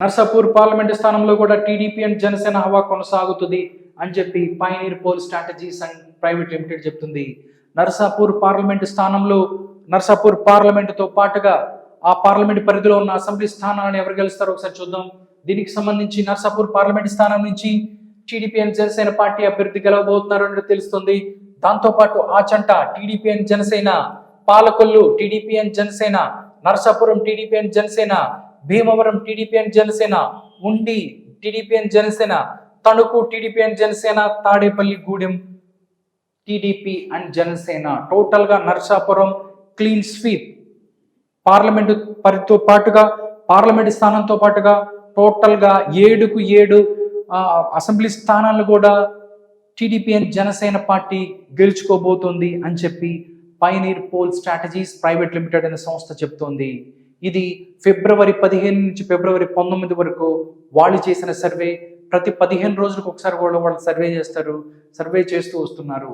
Narsapur parliament స్థానంలో కూడా TDP and Janasena హవా కొనసాగుతుంది అని చెప్పి Pioneer Poll Strategies and private limited చెప్తుంది. నర్సాపూర్ పార్లమెంటు స్థానంలో నర్సాపూర్ పార్లమెంటుతో పాటుగా ఆ పార్లమెంట్ పరిధిలో ఉన్న అసెంబ్లీ స్థానాలను ఎవరు గెలుస్తారో ఒకసారి చూద్దాం. దీనికి సంబంధించి నర్సాపూర్ పార్లమెంట్ స్థానం నుంచి టీడీపీ అండ్ జనసేన పార్టీ అభ్యర్థి గెలవబోతున్నారు అని తెలుస్తుంది. దాంతోపాటు ఆ చంట TDP and Janasena Palakollu TDP and Janasena Narasapuram TDP and Janasena Bhimavaram TDP and Janasena Undi TDP and Janasena Tanuku TDP and Janasena Tadepalli Gudem TDP and Janasena. టోటల్గా Narsapuram clean sweep. Parliament పరితో పాటుగా parliament స్థానంతో పాటుగా టోటల్గా ఏడుకు ఏడు assembly స్థానాలు కూడా టీడీపీ అండ్ జనసేన పార్టీ గెలుచుకోబోతోంది అని చెప్పి Pioneer Poll Strategies private limited అనే సంస్థ చెప్తోంది. ఇది ఫిబ్రవరి పదిహేను నుంచి ఫిబ్రవరి పంతొమ్మిది వరకు వాళ్ళు చేసిన సర్వే. ప్రతి పదిహేను రోజులకు ఒకసారి కూడా వాళ్ళు సర్వే చేస్తారు సర్వే చేస్తూ వస్తున్నారు.